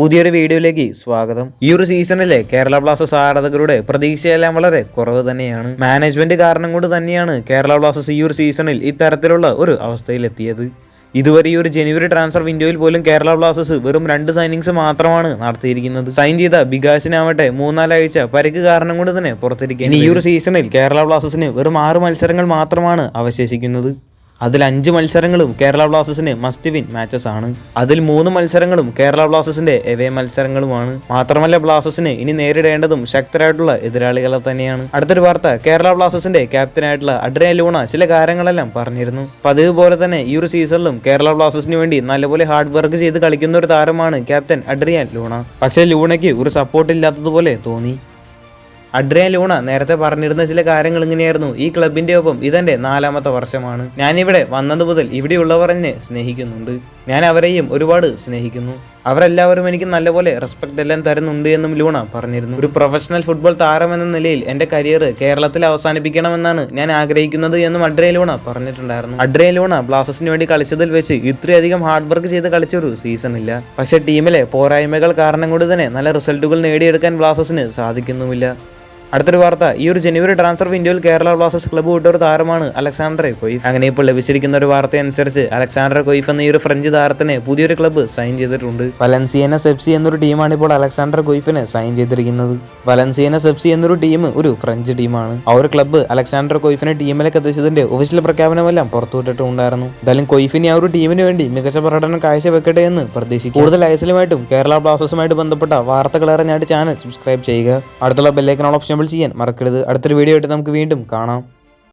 പുതിയൊരു വീഡിയോയിലേക്ക് സ്വാഗതം. ഈ ഒരു സീസണിലെ കേരള ബ്ലാസ്റ്റേഴ്സ് ആരാധകരുടെ പ്രതീക്ഷയെല്ലാം വളരെ കുറവ് തന്നെയാണ്. മാനേജ്മെന്റ് കാരണം കൊണ്ട് തന്നെയാണ് കേരള ബ്ലാസ്റ്റേഴ്സ് ഈ ഒരു സീസണിൽ ഇത്തരത്തിലുള്ള ഒരു അവസ്ഥയിലെത്തിയത്. ഇതുവരെ ഈ ഒരു ജനുവരി ട്രാൻസ്ഫർ വിൻഡോയിൽ പോലും കേരള ബ്ലാസ്റ്റേഴ്സ് വെറും രണ്ട് സൈനിങ്സ് മാത്രമാണ് നടത്തിയിരിക്കുന്നത്. സൈൻ ചെയ്ത ബികാസിനാവട്ടെ മൂന്നാലാഴ്ച പരിക്ക് കാരണം കൊണ്ട് തന്നെ പുറത്തിരിക്കുന്നത് ഈ ഒരു സീസണിൽ കേരള ബ്ലാസ്റ്റേഴ്സിന് വെറും ആറ് മത്സരങ്ങൾ മാത്രമാണ് അവശേഷിക്കുന്നത്. അതിൽ അഞ്ച് മത്സരങ്ങളും കേരള ബ്ലാസ്റ്റേഴ്സിന് മസ്റ്റ് വിൻ മാച്ചസ് ആണ്. അതിൽ മൂന്ന് മത്സരങ്ങളും കേരള ബ്ലാസ്റ്റേഴ്സിന്റെ എവേ മത്സരങ്ങളുമാണ്. മാത്രമല്ല ബ്ലാസ്റ്റേഴ്സിന് ഇനി നേരിടേണ്ടതും ശക്തരായിട്ടുള്ള എതിരാളികളെ തന്നെയാണ്. അടുത്തൊരു വാർത്ത കേരള ബ്ലാസ്റ്റേഴ്സിന്റെ ക്യാപ്റ്റനായിട്ടുള്ള അഡ്രിയ ലൂണ ചില കാര്യങ്ങളെല്ലാം പറഞ്ഞിരുന്നു. പതിവ് പോലെ തന്നെ ഈ ഒരു സീസണിലും കേരള ബ്ലാസ്റ്റേഴ്സിന് വേണ്ടി നല്ലപോലെ ഹാർഡ് വർക്ക് ചെയ്ത് കളിക്കുന്ന ഒരു താരമാണ് ക്യാപ്റ്റൻ അഡ്രിയാൻ ലൂണ. പക്ഷേ ലൂണയ്ക്ക് ഒരു സപ്പോർട്ട് ഇല്ലാത്തതുപോലെ തോന്നി. അഡ്രിയൻ ലൂണ നേരത്തെ പറഞ്ഞിരുന്ന ചില കാര്യങ്ങൾ ഇങ്ങനെയായിരുന്നു. ഈ ക്ലബിന്റെ ഒപ്പം ഇതെന്റെ നാലാമത്തെ വർഷമാണ്. ഞാനിവിടെ വന്നത് മുതൽ ഇവിടെയുള്ളവർ എന്നെ സ്നേഹിക്കുന്നുണ്ട്. ഞാൻ അവരെയും ഒരുപാട് സ്നേഹിക്കുന്നു. അവരെല്ലാവരും എനിക്ക് നല്ലപോലെ റെസ്പെക്ട് എല്ലാം തരുന്നുണ്ട് എന്നും ലൂണ പറഞ്ഞിരുന്നു. ഒരു പ്രൊഫഷണൽ ഫുട്ബോൾ താരം എന്ന നിലയിൽ എന്റെ കരിയർ കേരളത്തിൽ അവസാനിപ്പിക്കണമെന്നാണ് ഞാൻ ആഗ്രഹിക്കുന്നത് എന്നും അഡ്രിയ ലൂണ പറഞ്ഞിട്ടുണ്ടായിരുന്നു. അഡ്രിയ ലൂണ ബ്ലാസ്റ്റേഴ്സിന് വേണ്ടി കളിച്ചതിൽ വെച്ച് ഇത്രയധികം ഹാർഡ് വർക്ക് ചെയ്ത് കളിച്ചൊരു സീസൺ ഇല്ല. പക്ഷേ ടീമിലെ പോരായ്മകൾ കാരണം കൊണ്ട് തന്നെ നല്ല റിസൾട്ടുകൾ നേടിയെടുക്കാൻ ബ്ലാസ്റ്റേഴ്സിന് സാധിക്കുന്നുമില്ല. അടുത്തൊരു വാർത്ത ഈ ഒരു ജനുവരി ട്രാൻസ്ഫർ വിൻഡോയിൽ കേരള ബ്ലാസ്റ്റേഴ്സ് ക്ലബ്ബ് വിട്ട ഒരു താരമാണ് അലക്സാണ്ടർ കൊയ്ഫ്. അങ്ങനെ ഇപ്പോൾ ലഭിച്ചിരിക്കുന്ന ഒരു വാർത്ത അനുസരിച്ച് അലക്സാണ്ടർ കൊയ്ഫ് എന്ന ഈ ഒരു ഫ്രഞ്ച് താരത്തിനെ പുതിയൊരു ക്ലബ്ബ് സൈൻ ചെയ്തിട്ടുണ്ട്. വലൻസിയന സെപ്സി എന്നൊരു ടീമാണ് ഇപ്പോൾ അലക്സാണ്ടർ കൊയ്ഫിനെ സൈൻ ചെയ്തിരിക്കുന്നത്. വലൻസിയന സെപ്സി എന്നൊരു ടീം ഒരു ഫ്രഞ്ച് ടീമാണ്. ആ ഒരു ക്ലബ്ബ് അലക്സാണ്ടർ കൊയ്ഫിനെ ടീമിലേക്ക് എത്തിച്ചതിന്റെ ഒഫീഷ്യൽ പ്രഖ്യാപനമെല്ലാം പുറത്തുവിട്ടിട്ടുണ്ടായിരുന്നു എന്തായാലും കൊയ്ഫിനെ ആ ഒരു ടീമിന് വേണ്ടി മികച്ച പ്രകടനം കാഴ്ചവെക്കട്ടെ എന്ന് പ്രതീക്ഷിക്കും. കൂടുതൽ ഐസിലുമായിട്ടും കേരള ബ്ലാസ്റ്റേഴ്സുമായിട്ട് ബന്ധപ്പെട്ട വാർത്തകൾ അറിഞ്ഞായിട്ട് ചാനൽ സബ്സ്ക്രൈബ് ചെയ്യുക. അടുത്തുള്ള ബെല്ലേക്കനോൾ ഓപ്ഷൻ ചെയ്യാൻ മറക്കരുത്. അടുത്തൊരു വീഡിയോ ആയിട്ട് നമുക്ക് വീണ്ടും കാണാം.